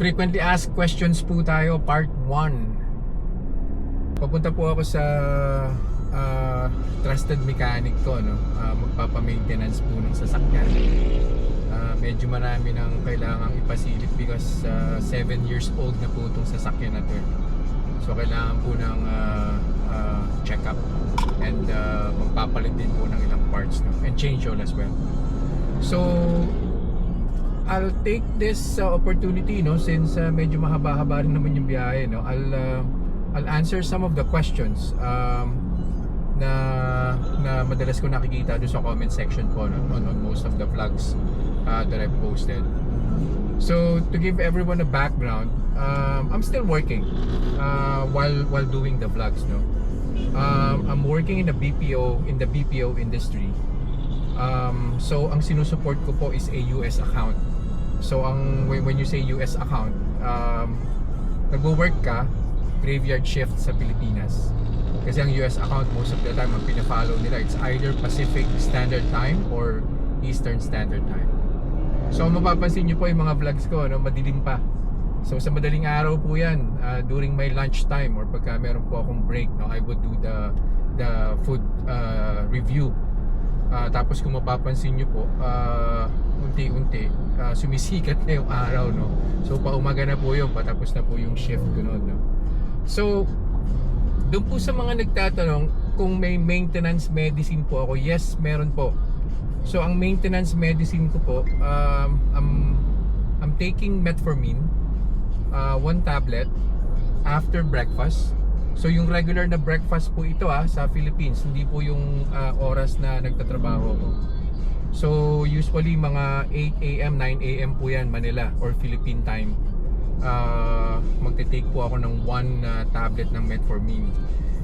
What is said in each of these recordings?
Frequently asked questions po tayo, part 1. Papunta po ako sa ah, trusted mechanic ko, no? Ah, magpapa-maintenance po ng sasakyan. Ah, medyo marami nang kailangang ipasilip because 7 years old na po itong sasakyan na to. eh. So kailangan po ng ah, ah, check-up and ah, magpapalit din po ng ilang parts no? and change oil as well. So I'll take this uh, opportunity no since uh, medyo mahaba-haba rin naman yung biyahe no I'll uh, I'll answer some of the questions um, na na madalas ko nakikita doon sa comment section po no, on, on most of the vlogs uh, that I've posted. So to give everyone a background, um, I'm still working uh, while while doing the vlogs no. Um, I'm working in the BPO in the BPO industry. Um, so ang sinusupport ko po is a US account. So ang when, you say US account, um, nagwo-work ka graveyard shift sa Pilipinas. Kasi ang US account most of the time ang pina-follow nila it's either Pacific Standard Time or Eastern Standard Time. So mapapansin niyo po yung mga vlogs ko, no, madilim pa. So sa madaling araw po 'yan uh, during my lunch time or pagka meron po akong break, no, I would do the the food uh, review. Uh, tapos kung mapapansin niyo po, uh, unti-unti uh, sumisikat na yung araw, no. So paumaga na po 'yun, patapos na po yung shift ko no. So doon po sa mga nagtatanong kung may maintenance medicine po ako, yes, meron po. So ang maintenance medicine ko po, um, I'm, I'm taking metformin, uh, one tablet after breakfast. So yung regular na breakfast po ito ah sa Philippines, hindi po yung ah, oras na nagtatrabaho ko. So usually mga 8 AM, 9 AM po yan Manila or Philippine time. Uh, magte-take po ako ng one ah, tablet ng metformin.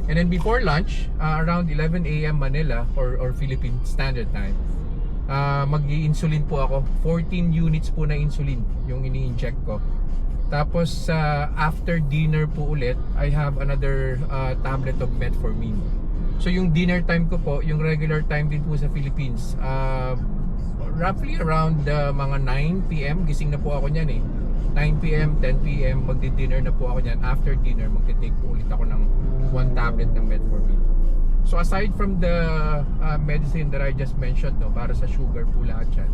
And then before lunch, ah, around 11 AM Manila or or Philippine Standard Time, ah mag-i-insulin po ako. 14 units po na insulin yung ini-inject ko. Tapos sa after dinner po ulit, I have another uh, tablet of metformin. So yung dinner time ko po, yung regular time din po sa Philippines, uh, roughly around uh, mga 9 p.m. gising na po ako niyan eh. 9 p.m., 10 p.m. magdi-dinner na po ako niyan. After dinner, magte-take po ulit ako ng one tablet ng metformin. So aside from the uh, medicine that I just mentioned, no, para sa sugar po lahat yan,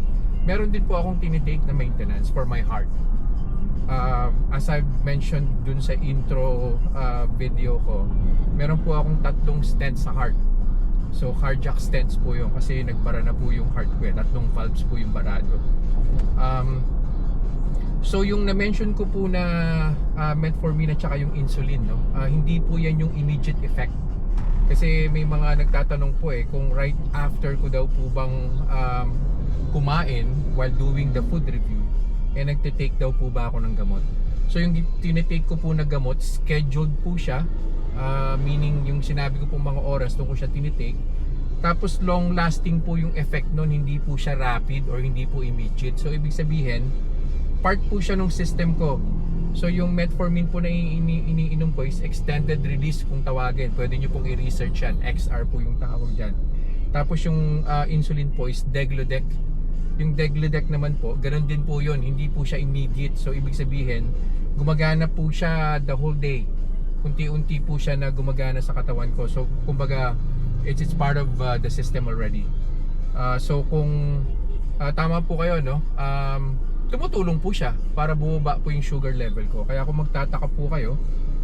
meron din po akong tinitake na maintenance for my heart uh, as I've mentioned dun sa intro uh, video ko, meron po akong tatlong stents sa heart. So cardiac stents po yun kasi nagbara na po yung heart ko eh. Tatlong valves po yung barado. Um, so yung na-mention ko po na uh, metformin at saka yung insulin, no? uh, hindi po yan yung immediate effect. Kasi may mga nagtatanong po eh kung right after ko daw po bang um, kumain while doing the food review eh nagte-take daw po ba ako ng gamot. So yung tinitake ko po na gamot, scheduled po siya. Ah, meaning yung sinabi ko po mga oras doon ko siya tinitake. Tapos long lasting po yung effect nun, hindi po siya rapid or hindi po immediate. So ibig sabihin, part po siya ng system ko. So yung metformin po na ini iniinom ko is extended release kung tawagin. Pwede nyo pong i-research yan. XR po yung tawag dyan. Tapos yung ah, insulin po is Degludec yung Degludec naman po, ganun din po yun. Hindi po siya immediate. So, ibig sabihin, gumagana po siya the whole day. Unti-unti po siya na gumagana sa katawan ko. So, kumbaga, it's, it's part of uh, the system already. Uh, so, kung uh, tama po kayo, no? Um, tumutulong po siya para bumaba po yung sugar level ko. Kaya kung magtataka po kayo,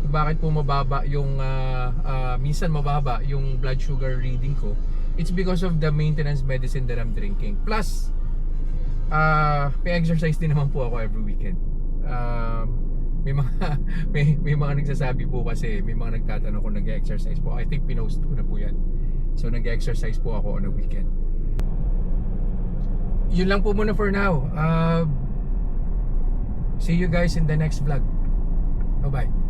bakit po mababa yung, uh, uh, minsan mababa yung blood sugar reading ko, it's because of the maintenance medicine that I'm drinking. Plus, May exercise din naman po ako every weekend. Um, may mga may, may mga nagsasabi po kasi may mga nagtatanong kung nag-exercise po. I think pinost ko na po 'yan. So nag-exercise po ako on a weekend. Yun lang po muna for now. Uh, see you guys in the next vlog. Bye-bye.